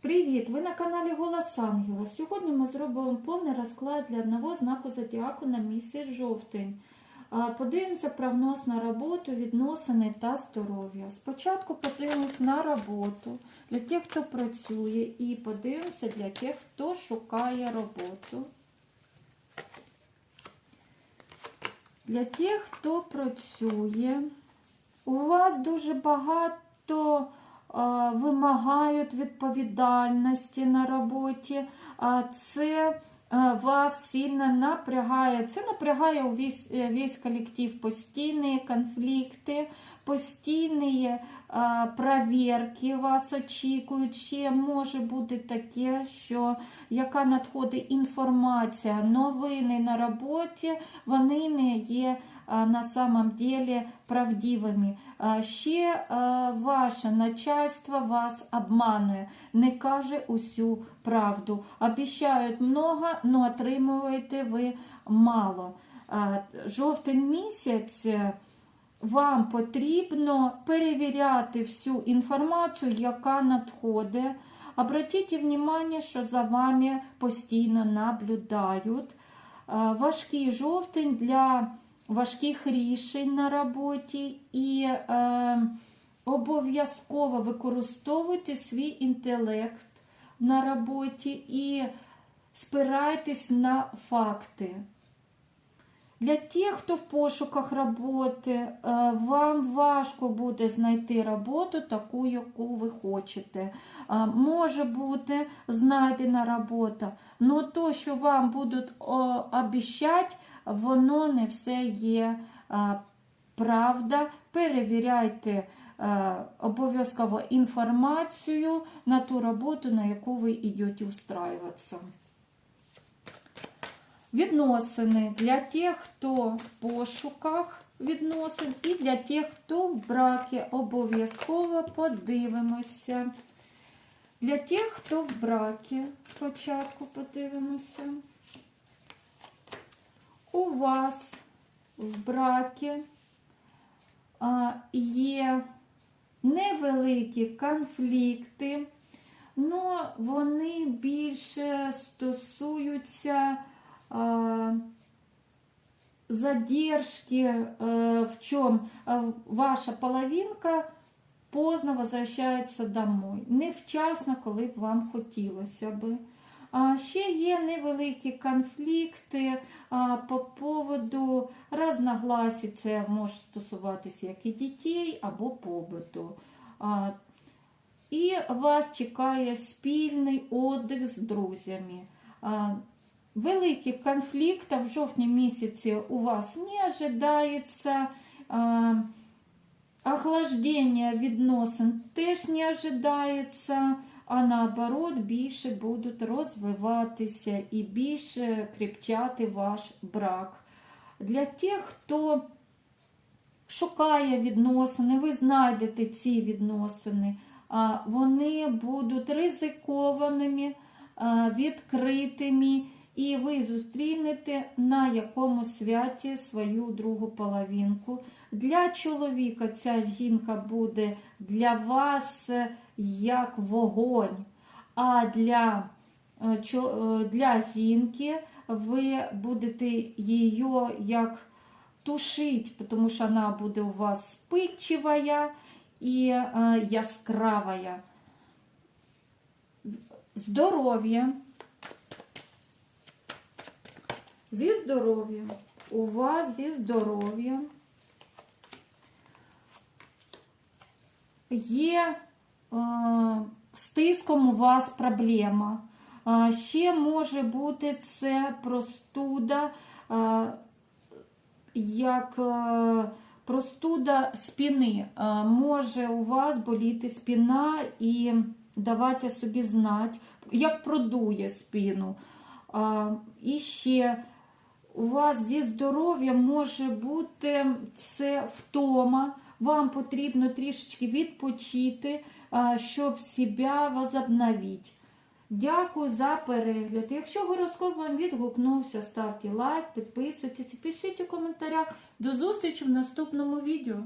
Привіт! Ви на каналі Голос Ангела. Сьогодні ми зробимо повний розклад для одного знаку зодіаку на місяць жовтень. Подивимося прогноз на роботу, відносини та здоров'я. Спочатку подивимось на роботу для тих, хто працює, і подивимося для тих, хто шукає роботу. Для тих, хто працює, у вас дуже багато вимагають відповідальності на роботі. Це е, вас сильно напрягає. Це напрягає увесь е, весь колектив постійні конфлікти, постійні е, перевірки вас очікують. Ще може бути таке, що яка надходить інформація, новини на роботі, вони не є на самом деле правдивими. Ще ваше начальство вас обманує, не каже усю правду. Обіцяють много, але отримуєте ви мало. Жовтень місяць. е, Вам потрібно перевіряти всю інформацію, яка надходить. Обратіть увагу, що за вами постійно наблюдають. Важкий жовтень для важких рішень на роботі і е, обов'язково використовуйте свій інтелект на роботі і спирайтесь на факти. Для тих, хто в пошуках роботи, е, вам важко буде знайти роботу, таку, яку ви хочете. Е, Може бути знайдена робота, але то, що вам будуть обіцяти, воно не все є е, правда. Перевіряйте обов'язково інформацію на ту роботу, на яку ви йдете устраюватися. Відносини для тих, хто в пошуках відносин, і для тих, хто в бракі. Обов'язково подивимося. Для тих, хто в бракі, спочатку подивимося. У вас в бракі є невеликі конфлікти, але вони більше стосуються задержки, в чем ваша половинка поздно возвращається домой. Невчасно, коли б вам хотілося би. Ще є невеликі конфлікти по поводу разногласій. Це може стосуватися як і дітей або побуту. І вас чекає спільний отдих з друзями. Великих конфліктів в жовтні місяці у вас не ожидається. Охлаждення відносин теж не ожидається, а наоборот, більше будуть розвиватися і більше кріпчати ваш брак. Для тих, хто шукає відносини, ви знайдете ці відносини, вони будуть ризикованими, відкритими, і ви зустрінете на якомусь святі свою другу половинку. Для чоловіка ця жінка буде для вас як вогонь, а для, е, е, для жінки ви будете її як тушить, тому що вона буде у вас спичивая і е, яскравая. Здоров'я. Зі здоров'ям. У вас зі здоров'ям є е, з тиском у вас проблема. Е, ще може бути це простуда, е, як е, простуда спини. Е, може у вас боліти спина і давати собі знати, як продує спину. Е, і ще у вас зі здоров'ям може бути це втома. Вам потрібно трішечки відпочити, щоб себе возобновити. Дякую за перегляд. Якщо гороскоп вам відгукнувся, ставте лайк, підписуйтесь пишіть у коментарях. До зустрічі в наступному відео.